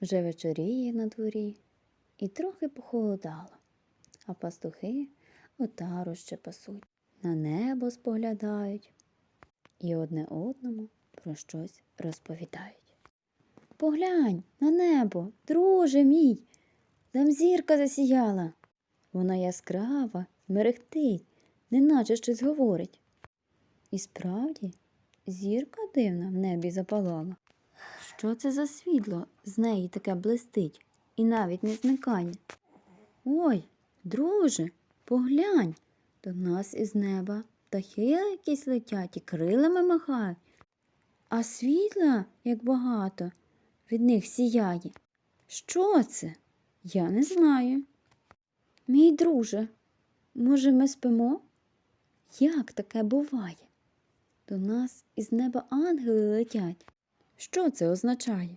Вже вечоріє на дворі і трохи похолодало, а пастухи отару ще пасуть, на небо споглядають і одне одному про щось розповідають. Поглянь на небо, друже мій, там зірка засіяла. Вона яскрава, мерехтить, неначе щось говорить. І справді, зірка дивна в небі запалала. Що це за світло з неї таке блистить і навіть не зникає? Ой, друже, поглянь, до нас із неба птахи якісь летять і крилами махають, а світла, як багато, від них сіяє. Що це? Я не знаю. Мій друже, може, ми спимо? Як таке буває? До нас із неба ангели летять. Що це означає?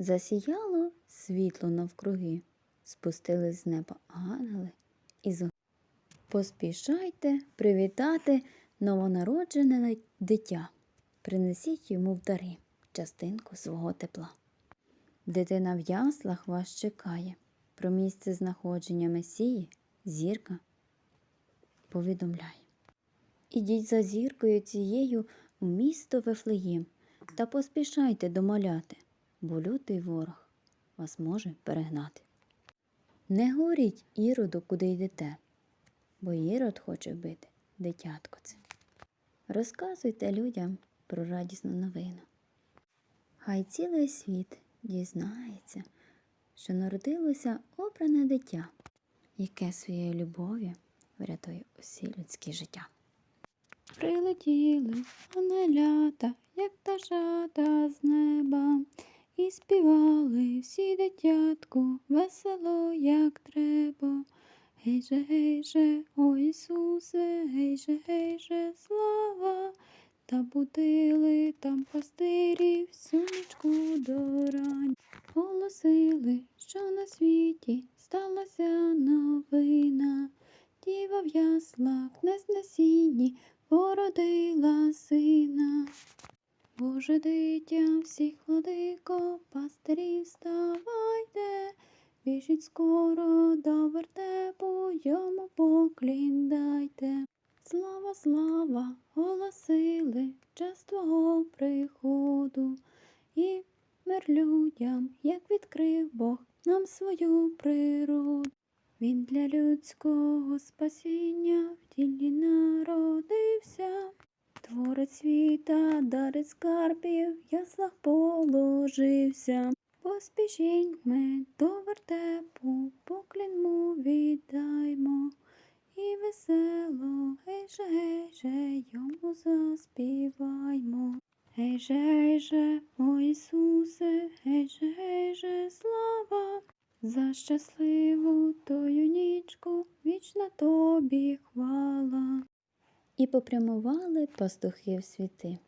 Засіяло світло навкруги, спустились з неба ангели і з Поспішайте привітати новонароджене дитя. Принесіть йому в дари частинку свого тепла. Дитина в яслах вас чекає. Про місце знаходження Месії зірка повідомляє. Ідіть за зіркою цією у місто Вифлеєм та поспішайте до маляти, бо лютий ворог вас може перегнати. Не говоріть іроду, куди йдете, бо ірод хоче вбити дитятко це. Розказуйте людям про радісну новину. Хай цілий світ дізнається, що народилося обране дитя, яке своєю любов'ю врятує усі людські життя. Прилетіли анелята, як пташата з неба, і співали всі дитятку весело, як треба. Гей же, гей же, о Ісусе, гей же, гей же, слава, та будили там пастирі всю нічку до рань. Голосили, що на світі сталася новина. Діва в яслах незнесінні породила сина. Боже дитя, всіх владико, пастирі вставайте, біжіть скоро до вертепу, йому поклін дайте. Слава, слава, голосили, час твого приходу, і мир людям, як відкрив Бог нам свою природу. Він для людського спасіння в тілі народився. Творець світа, дарить скарбів, в яслах положився. Поспішіть ми до вертепу, поклін му віддаймо, і весело, гей же, гей же, йому заспіваймо. Гей же, гей же, о Ісусе, гей же, гей же, слава, за щасливу тою нічку, вічна тобі хвала. І попрямували пастухи в світи,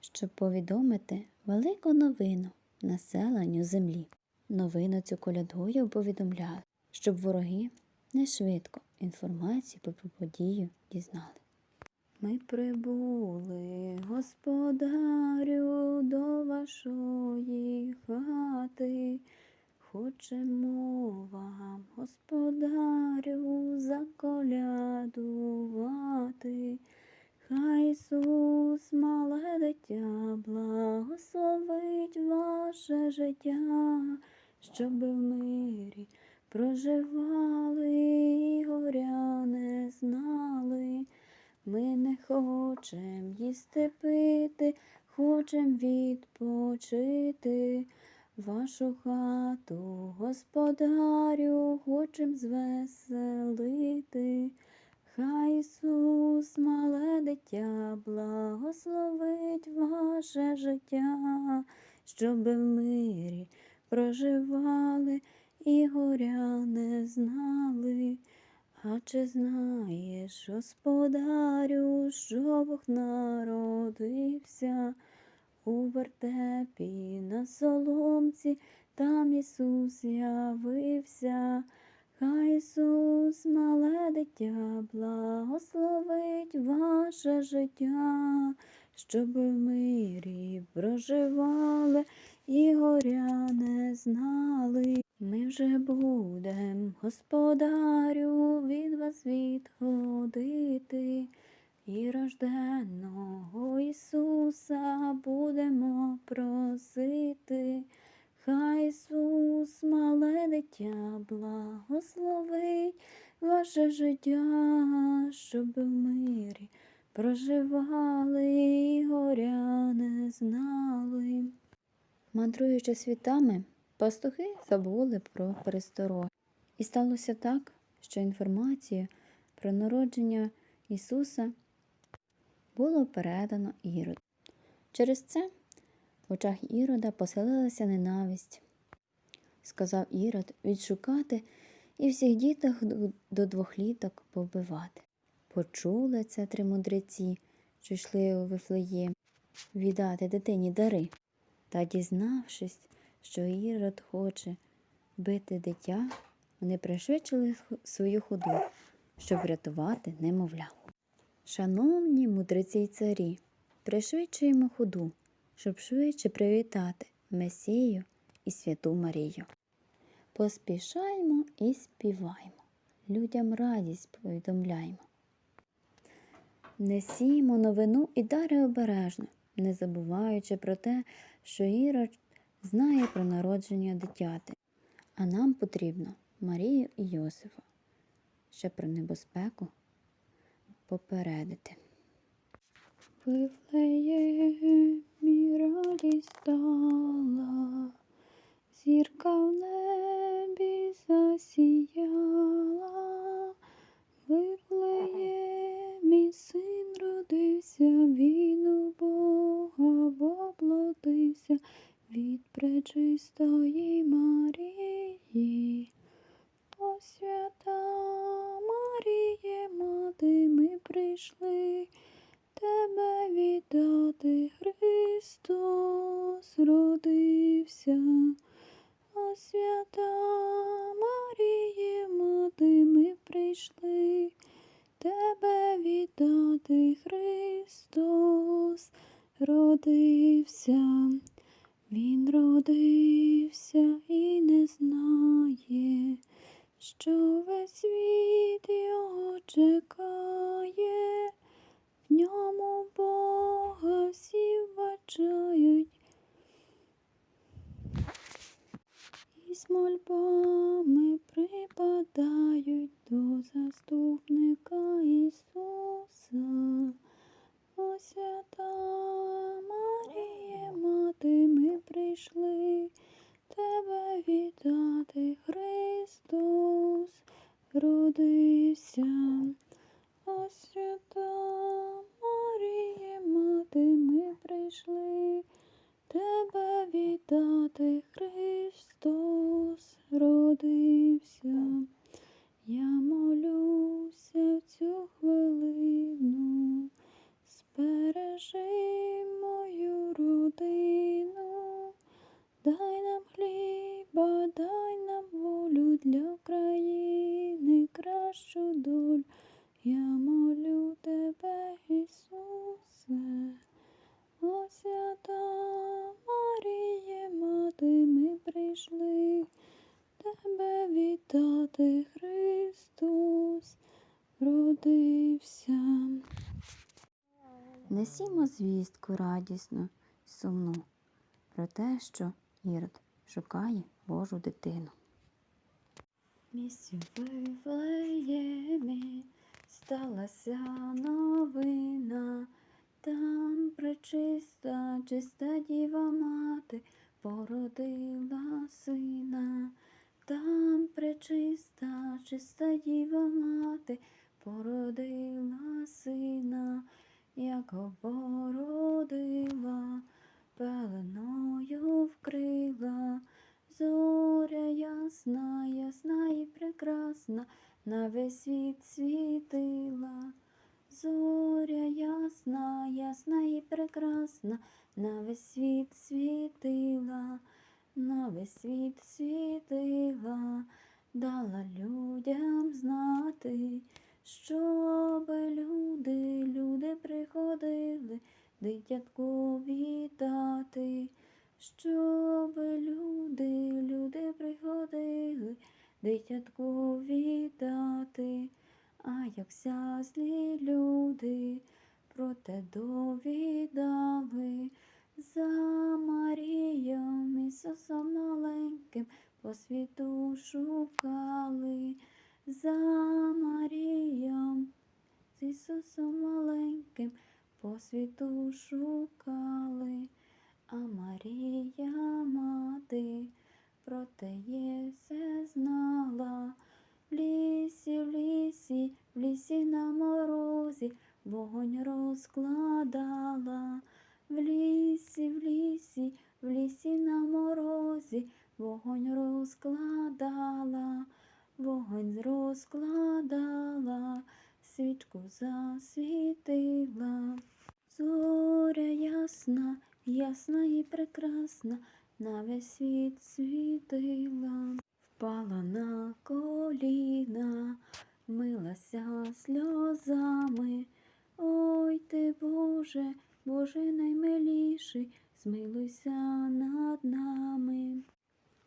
щоб повідомити велику новину населенню землі. Новину цю колядою повідомляли, щоб вороги не швидко інформацію про подію дізнали. Ми прибули, господарю, до вашої хати. Хочемо вам, господарю, заколядувати. Хай Ісус, мале дитя, благословить ваше життя, щоб в мирі проживали і горя не знали. Ми не хочем їсти пити, хочем відпочити. Вашу хату, господарю, хочем звеселити. Хай Ісус, мале дитя, благословить ваше життя, щоб в мирі проживали і горя не знали. А чи знаєш, господарю, що Бог народився у вертепі на соломці, там Ісус явився. Хай Ісус, мале дитя, благословить ваше життя, щоб в мирі проживали і горя не знали. Ми вже будем, господарю, від вас відходити, і рожденного Ісуса ваше життя, щоб в мирі проживали і горя не знали. Мандруючи світами, пастухи забули про перестороги. І сталося так, що інформацію про народження Ісуса було передано Іроду. Через це в очах Ірода поселилася ненависть. Сказав Ірод відшукати і всіх діток до двох літок повбивати. Почули це три мудреці, що йшли у Вифлеєм віддати дитині дари. Та, дізнавшись, що Ірод хоче бити дитя, вони пришвидшили свою ходу, щоб врятувати немовля. Шановні мудреці й царі, пришвидшуємо ходу, щоб швидше привітати Месію і святу Марію. Поспішаємо і співаємо, людям радість повідомляємо. Несімо новину і дари обережно, не забуваючи про те, що Ірод знає про народження дитяти, а нам потрібно Марію і Йосифа, щоб про небезпеку попередити. Вифлеємі радість стала, зірка в небі засіяла, Вифлеємі син родився, він у Бога воплотився від пречистої Марії. О свята Маріє, мати, ми прийшли тебе віддати. Христос родився. Свята Маріє, мати, ми прийшли тебе віддати. Христос родився. Він родився і не знає, що весь світ його чекає, в ньому Бога всі вбачають. з мольбами припадають до заступника Ісуса. О свята Марія, мати, ми прийшли тебе вітати, Христос родився. О свята Марія, мати, ми прийшли. Тебе вітати, Христос родився, я молюся в цю хвилину, Несімо звістку радісну, сумну про те, що Ірод шукає Божу дитину. Місці в Вифлеємі сталася новина, там пречиста, чиста діва мати породила сина, там пречиста, чиста діва мати породила сина, як породила, пеленою вкрила, зоря ясна, ясна і прекрасна, на весь світ світила. Зоря ясна, ясна і прекрасна, на весь світ світила, на весь світ світила, дала людям знати, щоби люди, люди приходили, дитятку вітати, щоби люди, люди приходили, дитятку вітати. А як вся злі люди про те довідали, за Марієм Ісусом маленьким по світу шукали, за Ісусом маленьким по світу шукали, а Марія мати про те є все знала. В лісі, в лісі, в лісі на морозі вогонь розкладала. В лісі, в лісі, в лісі на морозі вогонь розкладала, вогонь розкладала, свічку засвітила. Зоря ясна, ясна і прекрасна, на весь світ світила впала на коліна, милася сльозами. Ой ти, Боже, Боже наймиліший, змилуйся над нами.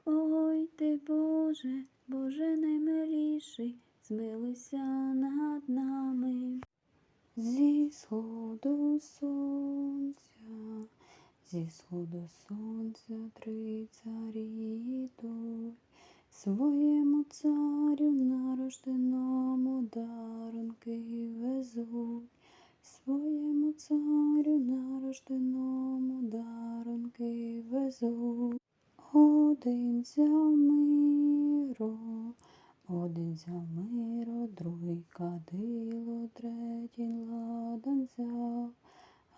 Ой ти, Боже, Боже наймиліший, змилуйся над нами. Зі сходу сонця, зі сходу сонця три царі йдуть. Своєму царю нарожденому дарунки везуть, своєму царю нарожденому дарунки везуть. Один взяв миро, один взяв миро, другий кадило, третій ладан взяв.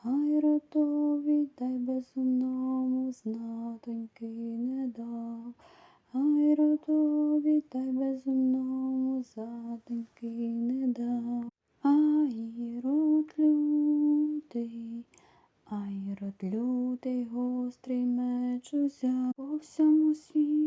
Ай ротові дай безумному знатоньки не дав. Ай родові та безумному заденьки не дав. Ай род лютий, ай род лютий, гострий меч узяв. По всьому світу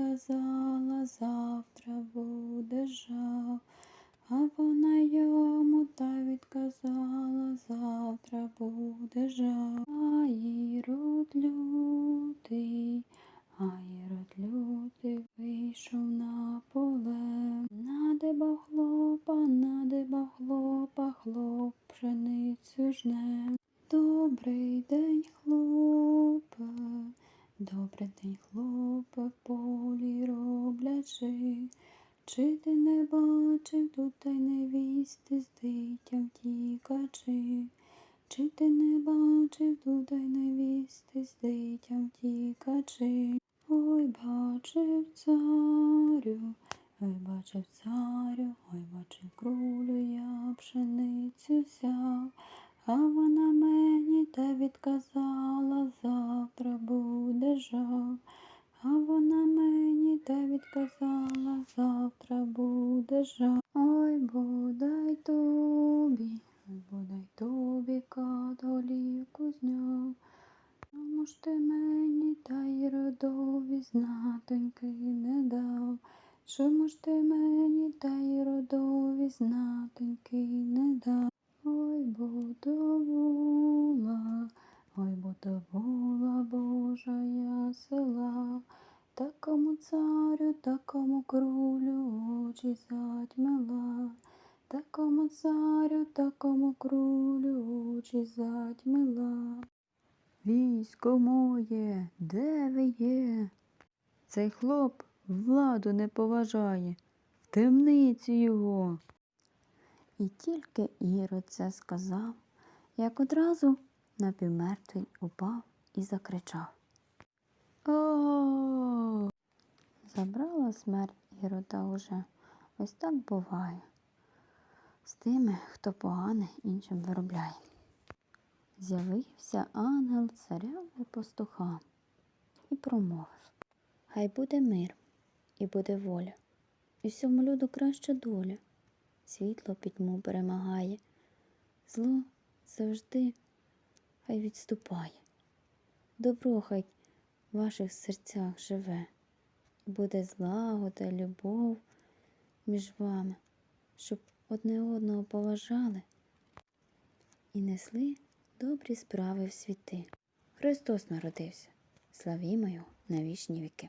та відказала, завтра буде жав. А вона йому та відказала, завтра буде жах. Чи ти не бачив й невісти з дитям тікачи? Ой, бачив царю, ой, бачив царю, ой, бачив крулю, я пшеницю взяв. А вона мені та відказала, завтра буде жав. А вона мені та відказала, завтра буде жав. Ой, бодай тобі, бодай тобі католівку зняв. Чому ж ти мені та й родові знатоньки не дав? Чому ж ти мені та й родові знатоньки не дав? Ой, бо то була, ой, бо то була Божа я села, такому царю, такому крулю очі затьмила, такому царю, такому крулю очі затьмила. Військо моє, де ви є? Цей хлоп владу не поважає, в темницю його. І тільки Ірод це сказав, як одразу напівмертвий упав і закричав. О! Забрала смерть Ірода уже. Ось так буває. З тими, хто погане іншим виробляє. З'явився ангел царям і пастухам і промовив Хай буде мир і буде воля, і всьому люду краща доля. Світло пітьму перемагає, зло завжди хай відступає. Добро хай в ваших серцях живе, буде злагода, любов між вами, щоб одне одного поважали і несли добрі справи в світи. Христос народився, славімо його на вічні віки.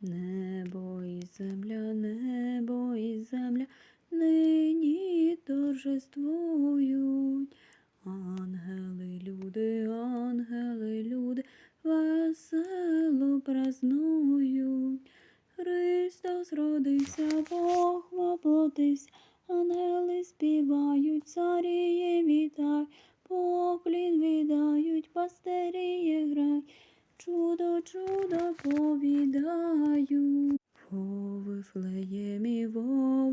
Небо і земля, небо і земля нині торжествують. Ангели, люди, ангели, люди, весело празнують. Христос родився, Бог воплотився, ангели співають, царіє вітай, поклін віддають, пастиріє грай, чудо, чудо повідають. Во Вифлеємі, во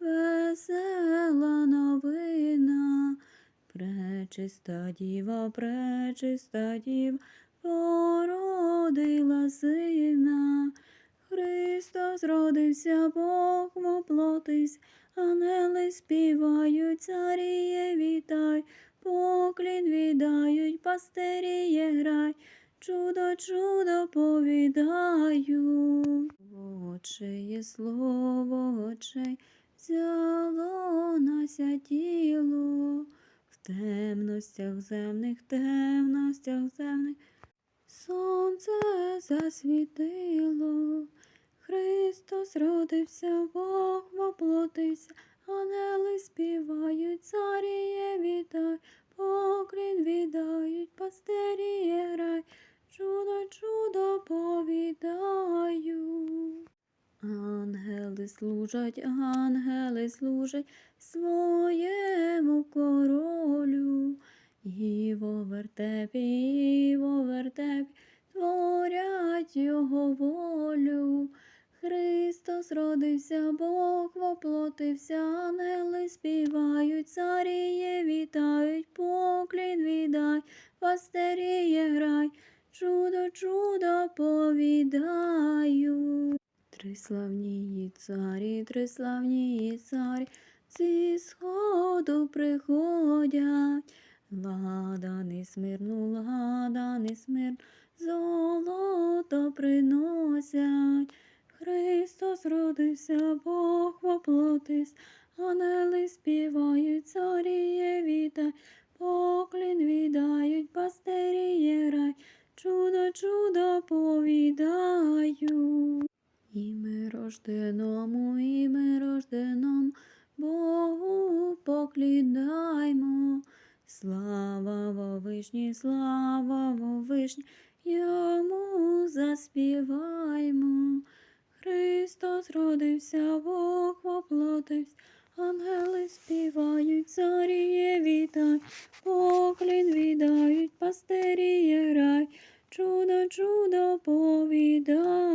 весела новина. Пречиста діва, пречиста діва, породила сина. Христос родився, Бог воплотився, ангели співають, царіє вітай, поклін віддають, пастиріє грай, чудо, чудо повідають. Очеє слово очей взяло нася тіло в темностях земних, темностях земних. Сонце засвітило, Христос родився, Бог воплотився, ангели співають, царіє вітай, поклін віддають, пастиріє грай, чудо, чудо повідаю. Ангели служать, ангели служать своєму королю. І во вертепі, і во вертепі творять його волю. Христос родився, Бог воплотився, ангели співають, царіє вітають, поклін віддай, пастиріє грай, чудо, чудо повідаю. Три славні царі, три славні царі, зі сходу приходять. Ладаний смирну, ладаний смир, золото приносять. Христос родився, Бог воплотився, ангели співають, царіє вітай, поклін віддають, пастиріє рай, чудо, чудо повідаю. І ми рожденому, і ми рожденому, Богу поклідаймо. Слава во вишні, слава во вишні, йому заспіваймо. Христос родився, Бог воплотився, ангели співають, царіє вітай, поклін віддають, пастиріє рай, чудо, чудо повідають.